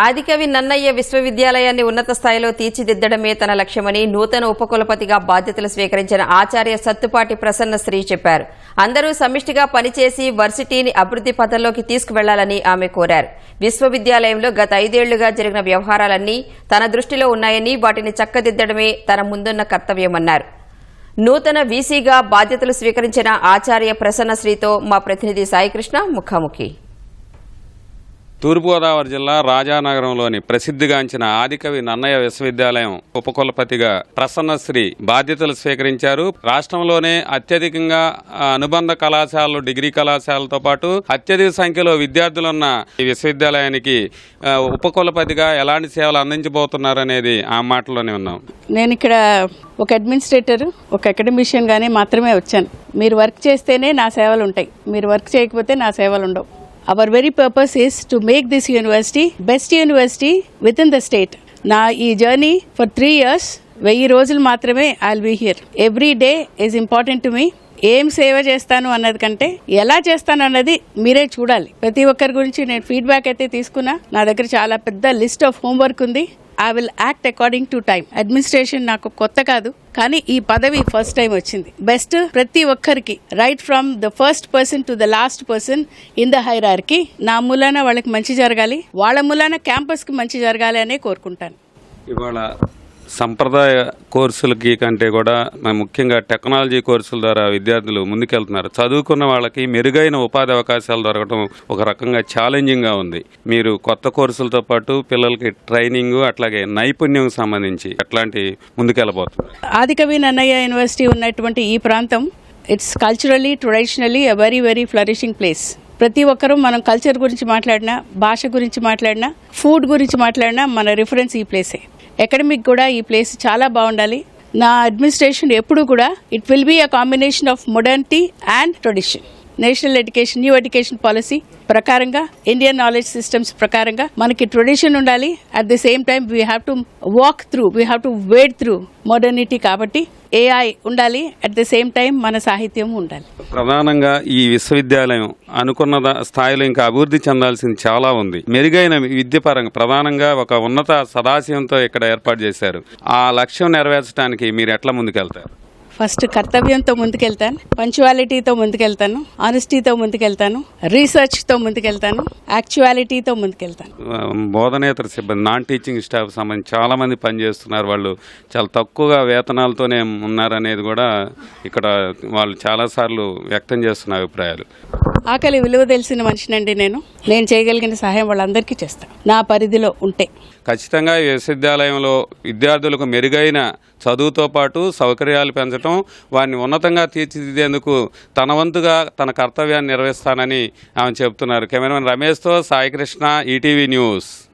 ఆదికవి నన్నయ్య విశ్వవిద్యాలయాన్ని ఉన్నత స్థాయిలో తీర్చిదిద్దడమే తన లక్ష్యమని నూతన ఉపకులపతిగా బాధ్యతలు స్వీకరించిన ఆచార్య సత్తుపాటి ప్రసన్న శ్రీ చెప్పారు. అందరూ సమిష్టిగా పనిచేసి వర్సిటీని అభివృద్ధి పథంలోకి తీసుకువెళ్ళాలని ఆమె కోరారు. విశ్వవిద్యాలయంలో గత ఐదేళ్ళుగా జరిగిన వ్యవహారాలన్నీ తన దృష్టిలో ఉన్నాయని వాటిని చక్కదిద్దడమే తన ముందున్న కర్తవ్యమన్నారు. నూతన వీసీగా బాధ్యతలు స్వీకరించిన ఆచార్య ప్రసన్న శ్రీతో మా ప్రతినిధి సాయికృష్ణ ముఖాముఖి. తూర్పుగోదావరి జిల్లా రాజానగరంలోని ప్రసిద్ధిగాంచిన ఆదికవి నన్నయ్య విశ్వవిద్యాలయం ఉపకులపతిగా ప్రసన్నశ్రీ బాధ్యతలు స్వీకరించారు. రాష్ట్రంలోనే అత్యధికంగా అనుబంధ కళాశాలలు డిగ్రీ కళాశాలతో పాటు అత్యధిక సంఖ్యలో విద్యార్థులున్న ఈ విశ్వవిద్యాలయానికి ఉపకులపతిగా ఎలాంటి సేవలు అందించబోతున్నారనేది ఆ మాటలోనే ఉన్నాం. నేను ఇక్కడ ఒక అడ్మినిస్ట్రేటర్ ఒక అకాడమిషియన్గానే మాత్రమే వచ్చాను. మీరు వర్క్ చేస్తేనే నా సేవలు ఉంటాయి మీరు వర్క్ చేయకపోతే నా సేవలు ఉండవు our very purpose is to make this university best university within the state నా ఈ జర్నీ ఫర్ త్రీ ఇయర్స్ వెయ్యి రోజులు మాత్రమే I will be here every day is important to me ఏం సేవ చేస్తాను అన్నది కంటే ఎలా చేస్తాను అన్నది మీరే చూడాలి. ప్రతి ఒక్కరి గురించి నేను ఫీడ్బ్యాక్ అయితే తీసుకున్నా. నా దగ్గర చాలా పెద్ద లిస్ట్ ఆఫ్ హోంవర్క్ ఉంది. I will act according to time administration నాకు కొత్త కాదు కానీ ఈ పదవి ఫస్ట్ టైం వచ్చింది. బెస్ట్ ప్రతి ఒక్కరికి right from the first person to the last person in the hierarchy నా మూలాన వాళ్ళకి మంచి జరగాలి వాళ్ళ మూలాన క్యాంపస్కి మంచి జరగాలి అనే కోరుకుంటాను. ఇవాళ సంప్రదాయ కోర్సులకి కంటే కూడా ముఖ్యంగా టెక్నాలజీ కోర్సుల ద్వారా విద్యార్థులు ముందుకెళ్తున్నారు. చదువుకున్న వాళ్ళకి మెరుగైన ఉపాధి అవకాశాలు దొరకడం ఒక రకంగా ఛాలెంజింగ్గా ఉంది. మీరు కొత్త కోర్సులతో పాటు పిల్లలకి ట్రైనింగ్ అట్లాగే నైపుణ్యం సంబంధించి అట్లాంటి ముందుకెళ్ళబోతున్నారు. ఆదికవి నన్నయ్య యూనివర్సిటీ ఉన్నటువంటి ఈ ప్రాంతం it's culturally traditionally a very very flourishing place ప్రతి ఒక్కరూ మనం కల్చర్ గురించి మాట్లాడినా భాష గురించి మాట్లాడినా ఫుడ్ గురించి మాట్లాడినా మన రిఫరెన్స్ ఈ ప్లేసే అకాడమిక్ కూడా ఈ ప్లేస్ చాలా బాగుండాలి. నా అడ్మినిస్ట్రేషన్ ఎప్పుడు కూడా it will be a combination of modernity and tradition national education new education policy ప్రకారంగా ఇండియన్ నాలెడ్జ్ సిస్టమ్స్ ప్రకారంగా మనకి ట్రెడిషన్ ఉండాలి. At the same time we have to walk through we have to wade through modernity కాబట్టి AI ఉండాలి. At the same time మన సాహిత్యం ఉండాలి. ప్రధానంగా ఈ విశ్వవిద్యాలయం అనుకున్న స్థాయిలో ఇంకా అభివృద్ధి చెందాల్సింది చాలా ఉంది. మెరుగైన విద్య పరంగా ప్రధానంగా ఒక ఉన్నత సదాశయంతో ఇక్కడ ఏర్పాటు చేశారు. ఆ లక్ష్యం నెరవేర్చడానికి మీరు ఎట్లా ముందుకెళ్తారు? ఫస్ట్ కర్తవ్యంతో ముందుకెళ్తాను పంచువాలిటీతో ముందుకెళ్తాను ఆనెస్టీతో ముందుకెళ్తాను రీసెర్చ్తో ముందుకెళ్తాను యాక్చువాలిటీతో ముందుకెళ్తాను. బోధనేతర సిబ్బంది నాన్ టీచింగ్ స్టాఫ్ సంబంధించి చాలా మంది పనిచేస్తున్నారు వాళ్ళు. చాలా తక్కువగా వేతనాలతోనే ఉన్నారనేది కూడా ఇక్కడ వాళ్ళు చాలాసార్లు వ్యక్తం చేస్తున్న అభిప్రాయాలు. ఆకలి విలువ తెలిసిన మనిషినండి నేను. నేను చేయగలిగిన సహాయం వాళ్ళందరికీ చేస్తాను నా పరిధిలో ఉంటే. ఖచ్చితంగా విశ్వవిద్యాలయంలో విద్యార్థులకు మెరుగైన చదువుతో పాటు సౌకర్యాలు పెంచడం వారిని ఉన్నతంగా తీర్చిదిద్దేందుకు తన వంతుగా తన కర్తవ్యాన్ని నిర్వహిస్తానని ఆమె చెబుతున్నారు. కెమెరామెన్ రమేష్తో సాయికృష్ణ ఈటీవీ న్యూస్.